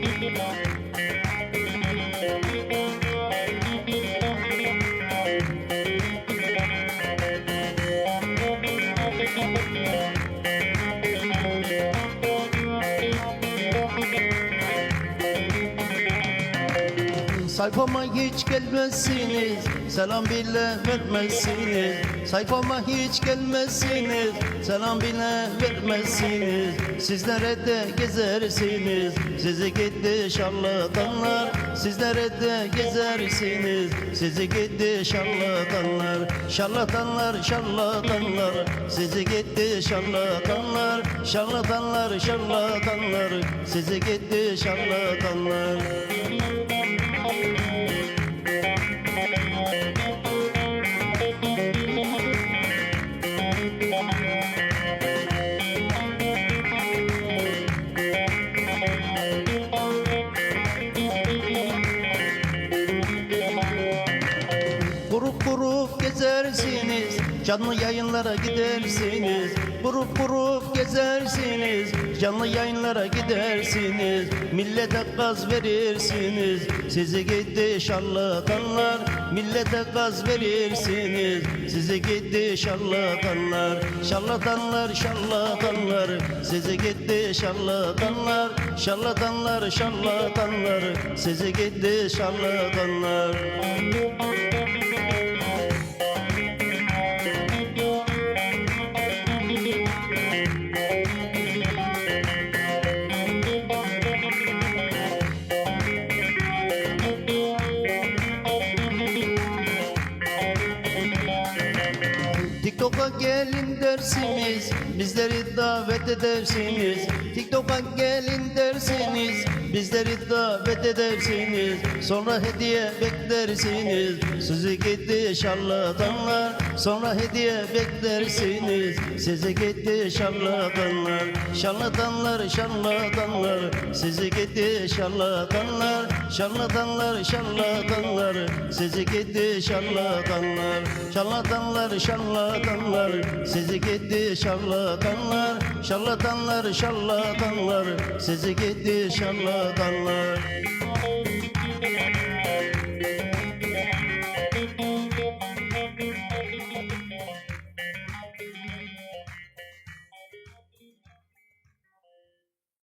Thank you. Sayfama hiç gelmezsiniz. Selam bile vermezsiniz. Sayfama hiç gelmezsiniz. Selam bile vermezsiniz. Sizlere de gezersiniz? Sizi gitti şarlatanlar. Sizlere de gezersiniz? Sizi gitti şarlatanlar. Şarlatanlar şarlatanlar. Sizi gitti şarlatanlar. Şarlatanlar şarlatanlar. Sizi gitti şarlatanlar Grup gezersiniz Canlı yayınlara gidersiniz. Grup grup gezersiniz Canlı yayınlara gidersiniz. Millete gaz verirsiniz. Sizi gitti şarlatanlar Millete gaz verirsiniz. Sizi gitti şarlatanlar Şarlatanlar şarlatanlar. Sizi gitti şarlatanlar Şarlatanlar şarlatanlar. Sizi gitti şarlatanlar TikTok'a gelin dersiniz Bizleri davet edersiniz. TikTok'a gelin dersiniz Bizleri davet edersiniz. Sonra hediye beklersiniz Sizi gitti şarlatanlar Sonra hediye beklersiniz Sizi gitti şarlatanlar Şarlatanlar şarlatanlar Sizi gitti şarlatanlar Şarlatanlar şarlatanlar sizi gitti şarlatanlar. Şarlatanlar şarlatanlar sizi gitti şarlatanlar. Şarlatanlar şarlatanlar sizi gitti şarlatanlar.